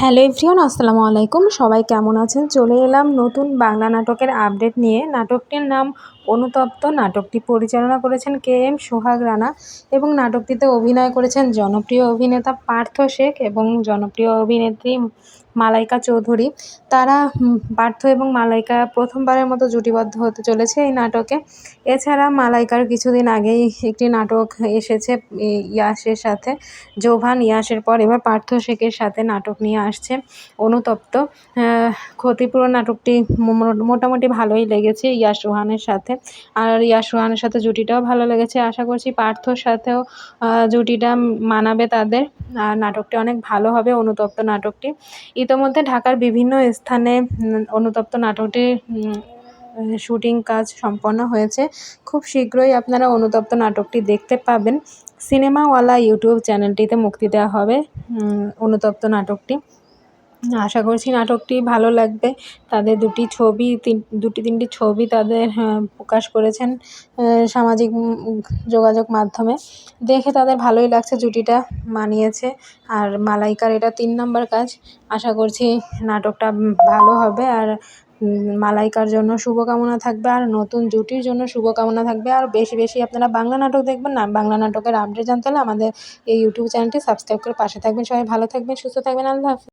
Hello everyone, আসসালামু আলাইকুম। সবাই কেমন আছেন? চলে এলাম নতুন বাংলা নাটকের আপডেট নিয়ে। নাটকটির নাম অনুতপ্ত। নাটকটি পরিচালনা করেছেন কে এম সোহাগ রানা এবং নাটকটিতে অভিনয় করেছেন জনপ্রিয় অভিনেতা পার্থ শেখ এবং জনপ্রিয় অভিনেত্রী মালাইকা চৌধুরী। তারা পার্থ এবং মালাইকা প্রথমবারের মতো জুটিবদ্ধ হতে চলেছে এই নাটকে। এছাড়া মালাইকার কিছুদিন আগেই একটি নাটক এসেছে ইয়াসের সাথে। জোভান ইয়াসের পর এবার পার্থ শেখের সাথে নাটক নিয়ে আসছে অনুতপ্ত। ক্ষতিপূরণ নাটকটি মোটামুটি ভালোই লেগেছে ইয়াস রোহানের সাথে। আর ইয়াস রোহানের সাথে জুটিটাও ভালো লেগেছে। আশা করছি পার্থর সাথেও জুটিটা মানাবে তাদের। আর নাটকটি অনেক ভালো হবে অনুতপ্ত নাটকটি। ইতোমধ্যে ঢাকার বিভিন্ন স্থানে অনুতপ্ত নাটকটির শুটিং কাজ সম্পন্ন হয়েছে। খুব শীঘ্রই আপনারা অনুতপ্ত নাটকটি দেখতে পাবেন। সিনেমাওয়ালা ইউটিউব চ্যানেলটিতে মুক্তি দেওয়া হবে অনুতপ্ত নাটকটি। আশা করছি নাটকটি ভালো লাগবে। তাদের দুটি ছবি তিন দুটি তিনটি ছবি তাদের হ্যাঁ, প্রকাশ করেছেন সামাজিক যোগাযোগ মাধ্যমে। দেখে তাদের ভালোই লাগছে জুটিটা মানিয়েছে। আর মালাইকার এটা তিন নাম্বার কাজ। আশা করছি নাটকটা ভালো হবে। আর মালাইকার জন্য শুভকামনা থাকবে। আর নতুন জুটির জন্য শুভকামনা থাকবে। আর বেশি বেশি আপনারা বাংলা নাটক দেখবেন না বাংলা নাটকের আপডেট জানতে হলে আমাদের এই ইউটিউব চ্যানেলটি সাবস্ক্রাইব করে পাশে থাকবেন। সবাই ভালো থাকবেন সুস্থ থাকবেন। আল্লাহ